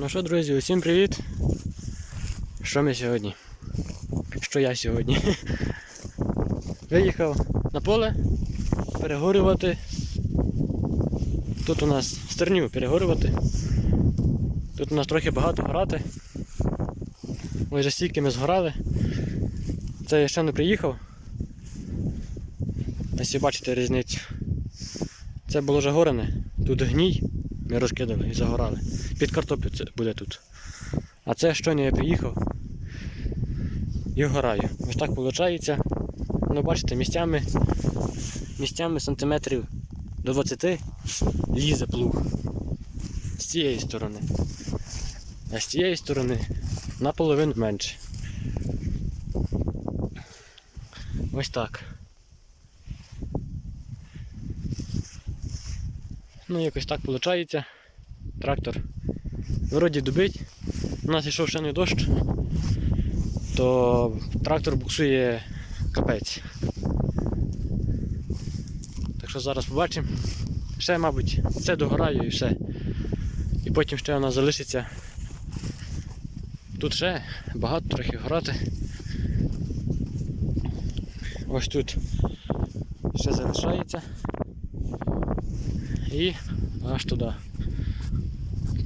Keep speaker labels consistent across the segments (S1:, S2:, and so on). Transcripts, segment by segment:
S1: Ну що, друзі, усім привіт! Що ми сьогодні? Що я сьогодні? Виїхав на поле перегорювати. Тут у нас стерню перегорювати. Тут у нас трохи багато грати. Ось вже стільки ми згорали. Це я ще не приїхав. Ось ви бачите різницю. Це було вже горене, тут гній, ми розкидали і загорали. Під картоплю це буде тут. А це щойно я приїхав і гораю. Ось так виходить. Ну, бачите, місцями, місцями сантиметрів до 20 лізе плуг. З цієї сторони. А з цієї сторони наполовину менше. Ось так. Ну, якось так виходить. Трактор вроді дубить. У нас йшов ще не дощ, то трактор буксує капець. Так що зараз побачимо. Ще, мабуть, це догораю і все. І потім ще нас залишиться. Тут ще багато трохи горати. Ось тут ще залишається. І аж туди.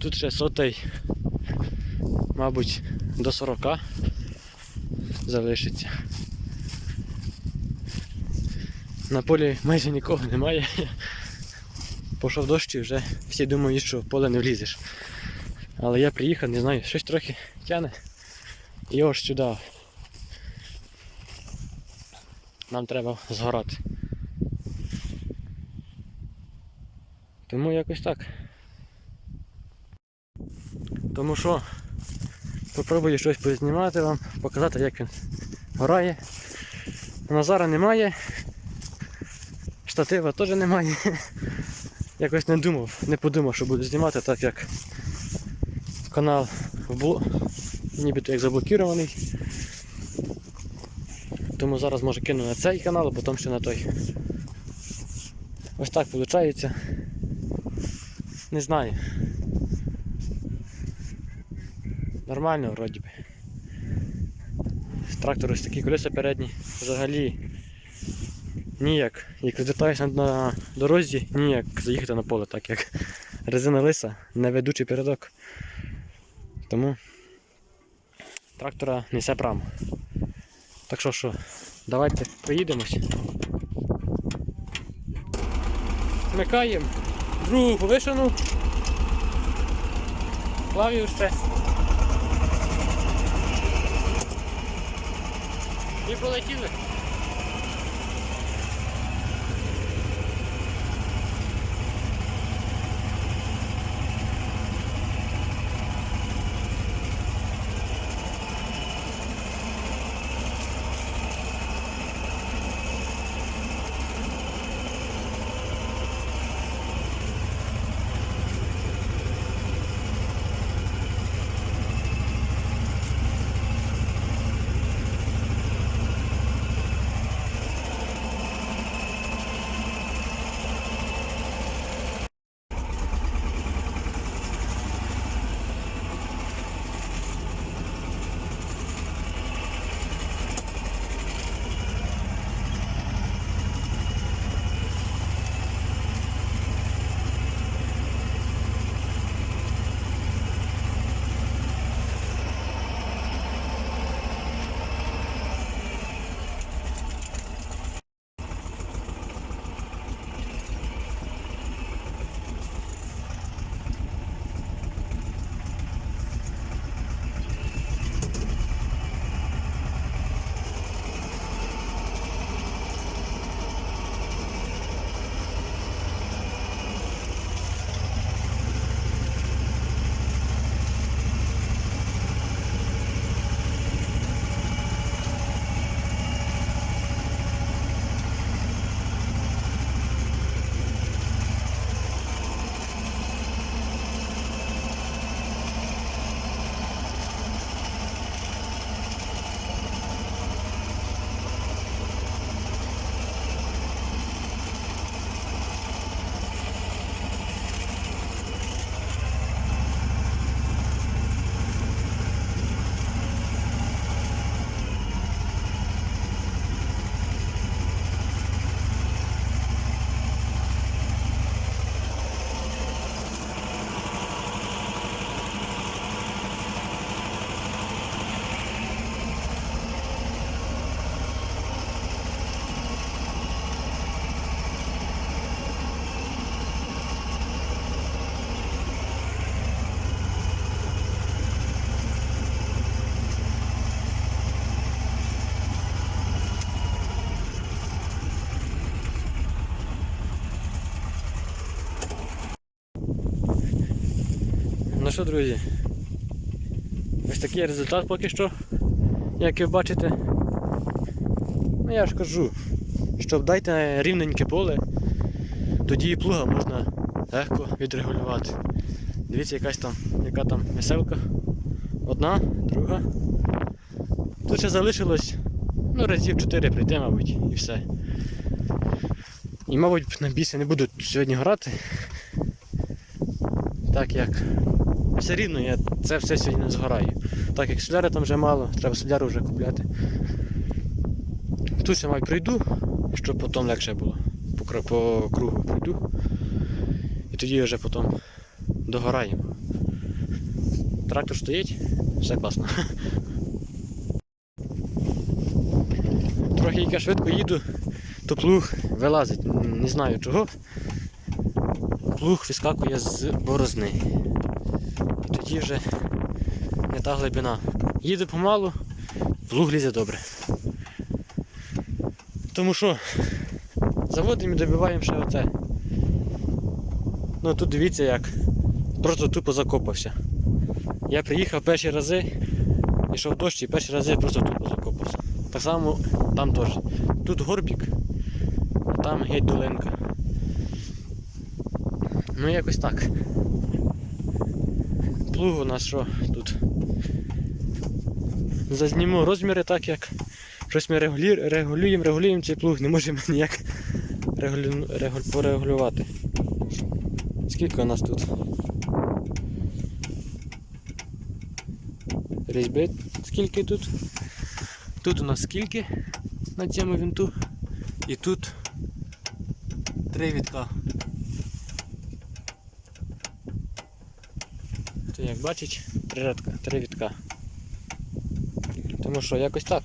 S1: Тут ще сотий, мабуть, до 40 залишиться. На полі майже нікого немає. Пішов дощ і вже всі думають, що в поле не влізеш. Але я приїхав, не знаю, щось трохи тяне. І ось сюди. Нам треба згорати. Тому якось так. Тому що попробую щось познімати вам, показати як він горає. Назара немає. Штатива теж немає. Якось не думав, не подумав, що буду знімати, так як канал бл... нібито як заблокірований. Тому зараз може кину на цей канал, а потім ще на той. Ось так виходить. Не знаю. Нормально вроді би. Трактор ось такі колеса передні. Взагалі ніяк. Як розвертаюся на дорозі, ніяк заїхати на поле, так як резина лиса, неведучий передок. Тому трактора несе прямо. Так що що, давайте поїдемось. Вмикаємо другу повишену. Клавіше. І полетіли. Що, друзі? Ось такий результат поки що, як ви бачите. Ну я ж кажу, щоб дайте рівненьке поле, тоді і плуга можна легко відрегулювати. Дивіться, якась там, яка там веселка. Одна, друга. Тут ще залишилось ну, разів 4 прийти, мабуть, і все. І, мабуть, на більше не буду сьогодні грати. Так як все рівно я це все сьогодні не згораю. Так як соляри там вже мало, треба соляру вже купляти. Тут мабуть прийду, щоб потім легше було. По, кругу пройду. І тоді вже потім догораємо. Трактор стоїть, все класно. Трохи я швидко їду, то плуг вилазить. Не знаю чого. Плуг вискакує з борозни. Тоді вже не та глибина. Їду помалу, плуг лізе добре. Тому що заводимо і добиваємо ще оце. Ну тут дивіться як. Просто тупо закопався. Я приїхав перші рази, йшов дощ і перші рази просто тупо закопався. Так само там теж. Тут горбік, а там геть долинка. Ну якось так. Плуг у нас що тут? Зазніму розміри так як. Щось ми регулюємо, регулюємо, цей плуг, не можемо ніяк регулю... регуль... порегулювати. Скільки у нас тут? Різьби скільки тут? Тут у нас скільки на цьому вінту. І тут три вітка. Як бачить, три рядка, три вітка. Тому що якось так.